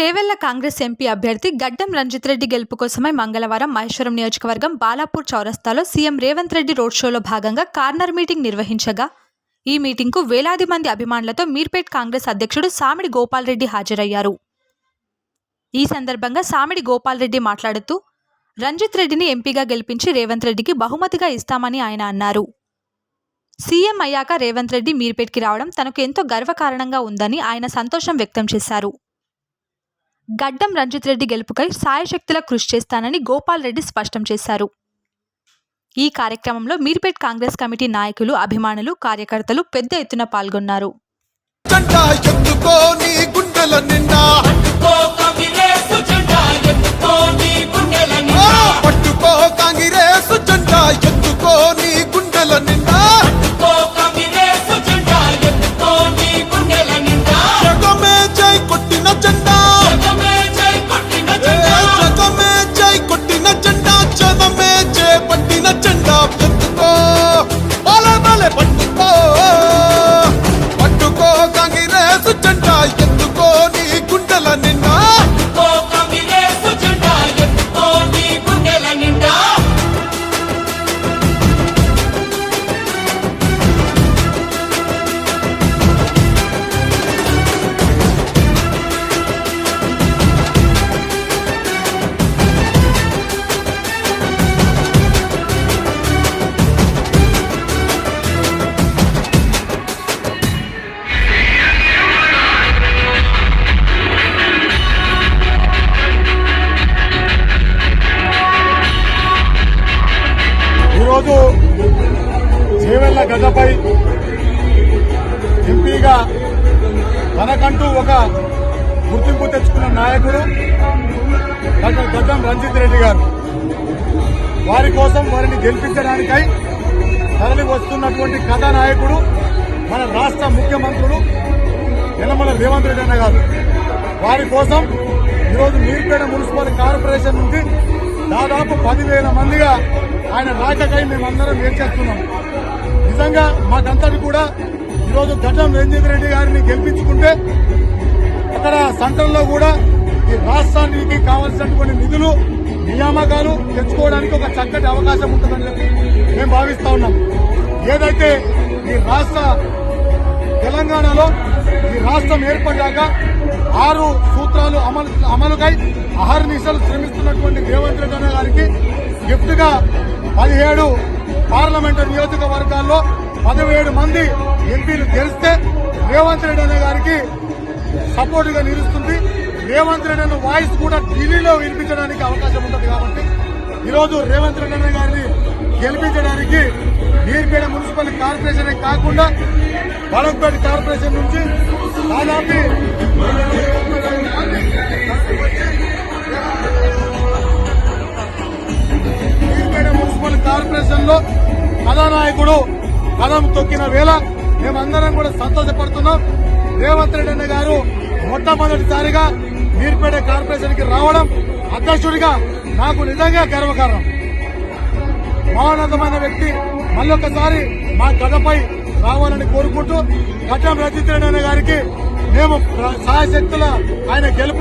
Chevella Congress MP అభ్యర్థి గడ్డం రంజిత్ రెడ్డి గెలుపు కోసమై మంగళవారం మహేశ్వరం నియోజకవర్గం బాలాపూర్ చౌరస్తాలో సీఎం రేవంత్ రెడ్డి రోడ్ షోలో భాగంగా కార్నర్ మీటింగ్ నిర్వహించగా ఈ మీటింగ్కు వేలాది మంది అభిమానులతో మీర్పేట్ కాంగ్రెస్ అధ్యక్షుడు సామిడి గోపాల్ రెడ్డి హాజరయ్యారు. ఈ సందర్భంగా సామిడి గోపాల్రెడ్డి మాట్లాడుతూ రంజిత్ రెడ్డిని ఎంపీగా గెలిపించి రేవంత్ రెడ్డికి బహుమతిగా ఇస్తామని ఆయన అన్నారు. సీఎం అయ్యాక రేవంత్ రెడ్డి మీర్పేట్కి రావడం తనకు ఎంతో గర్వకారణంగా ఉందని ఆయన సంతోషం వ్యక్తం చేశారు. గడ్డం రంజిత్ రెడ్డి గెలుపుకై సాయశక్తుల కృషి చేస్తానని గోపాల్ రెడ్డి స్పష్టం చేశారు. ఈ కార్యక్రమంలో మీర్పేట్ కాంగ్రెస్ కమిటీ నాయకులు అభిమానులు కార్యకర్తలు పెద్ద ఎత్తున పాల్గొన్నారు. గుండెల నిండా. ఎంపీగా తనకంటూ ఒక గుర్తింపు తెచ్చుకున్న నాయకుడు డాక్టర్ గద్దం రంజిత్ రెడ్డి గారు. వారి కోసం వారిని గెలిపించడానికై తరలి వస్తున్నటువంటి కథానాయకుడు మన రాష్ట్ర ముఖ్యమంత్రులు యనమల రేవంత్ రెడ్డి అన్న గారు. వారి కోసం ఈరోజు మీర్పేట మున్సిపల్ కార్పొరేషన్ నుంచి దాదాపు పదివేల మందిగా ఆయన రాకకై మేమందరం ఏం చేస్తున్నాం నిజంగా మాకంతటి కూడా ఈరోజు గడ్డం రంజిత్ రెడ్డి గారిని గెలిపించుకుంటే అక్కడ సెంట్రల్లో కూడా ఈ రాష్ట్రానికి కావాల్సినటువంటి నిధులు నియామకాలు తెచ్చుకోవడానికి ఒక చక్కటి అవకాశం ఉంటుందని చెప్పి మేము భావిస్తా ఉన్నాం. ఏదైతే ఈ రాష్ట్ర తెలంగాణలో ఈ రాష్ట్రం ఏర్పడ్డాక ఆరు సూత్రాలు అమలు అమలుకై అహర్నిశలు శ్రమిస్తున్నటువంటి రేవంత్ రెడ్డి గారికి గిఫ్ట్గా పదిహేడు పార్లమెంటు నియోజకవర్గాల్లో పదిహేడు మంది ఎంపీలు గెలిస్తే రేవంత్ రెడ్డి అనే గారికి సపోర్ట్గా నిలుస్తుంది. రేవంత్ రెడ్డి అన్న వాయిస్ కూడా ఢిల్లీలో వినిపించడానికి అవకాశం ఉంటుంది కాబట్టి ఈరోజు రేవంత్ రెడ్డి అన్న గారిని గెలిపించడానికి నీర్పేట మున్సిపల్ కార్పొరేషన్ కాకుండా బాలకపేట కార్పొరేషన్ నుంచి దాదాపు నీర్పేట మున్సిపల్ కార్పొరేషన్లో కథానాయకుడు కలం తొక్కిన వేళ మేమందరం కూడా సంతోషపడుతున్నాం. రేవంత్ రెడ్డి అన్న గారు మొట్టమొదటిసారిగా మీర్పేట కార్పొరేషన్కి రావడం అధ్యక్షుడిగా నాకు నిజంగా గర్వకారణం. మహోన్నతమైన వ్యక్తి. మళ్ళొకసారి మా గడపై రావాలని కోరుకుంటూ గడ్డం రజిత్ రెడ్డి గారికి మేము సహాయశక్తుల ఆయన గెలుపు